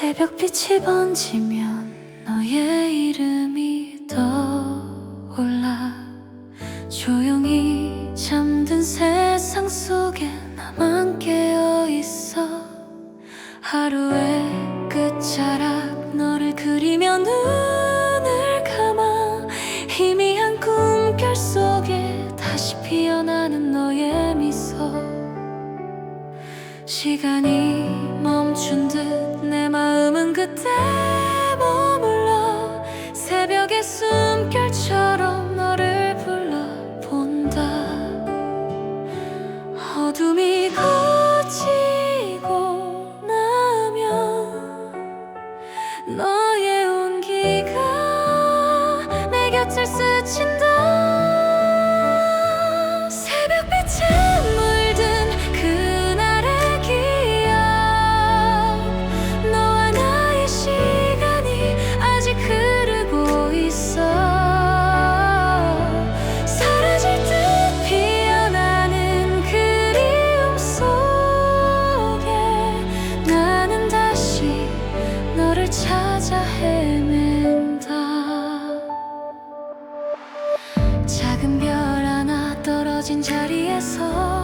새벽빛이 번지면 너의 이름이 떠올라. 조용히 잠든 세상 속에 나만 깨어 있어. 하루의 끝자락 너를 그리며 눈을 감아 희미한 꿈결 속에 다시 피어나는 너의 미소. 시간이 어둠이 걷히 찾아 헤맨다. 작은 별 하나 떨어진 자리에서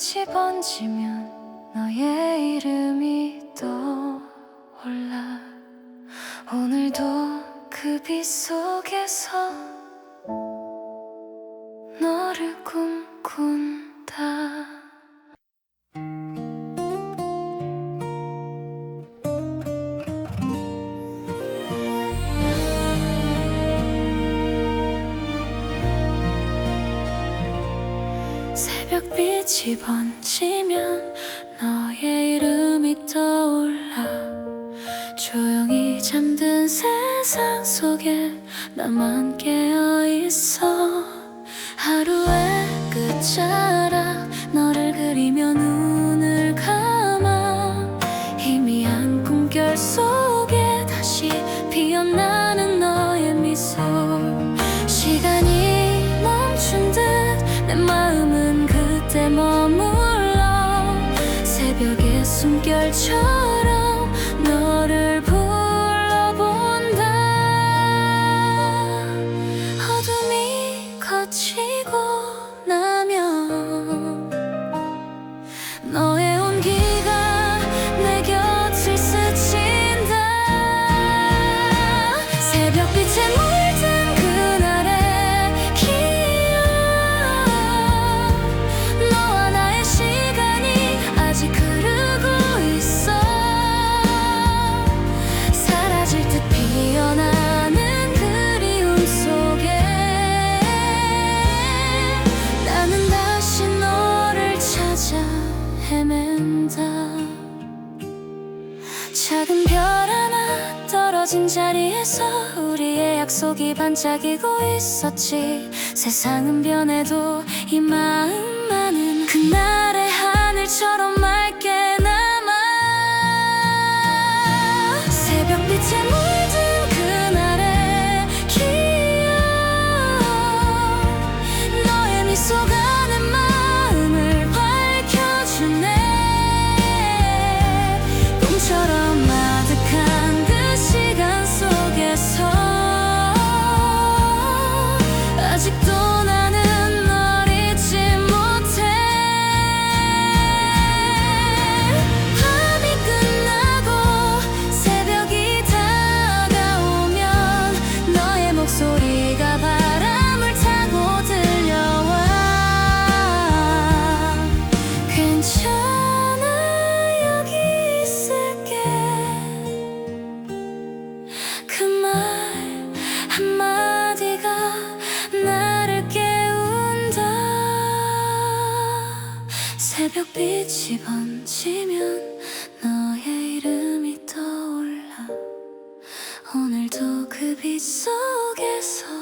빛이 번지면 너의 이름이 떠올라. 오늘도 그 빛 속에서 새벽빛이 번지면 너의 이름이 떠올라. 조용히 잠든 세상 속에 나만 깨어있어 숨결 떨어진 자리에서 우리의 약속이 반짝이고 있었지. 세상은 변해도 이 마음만은 그날의 하늘처럼 맑게 남아. 새벽빛에 새벽빛이 번지면 너의 이름이 떠올라. 오늘도 그 빛 속에서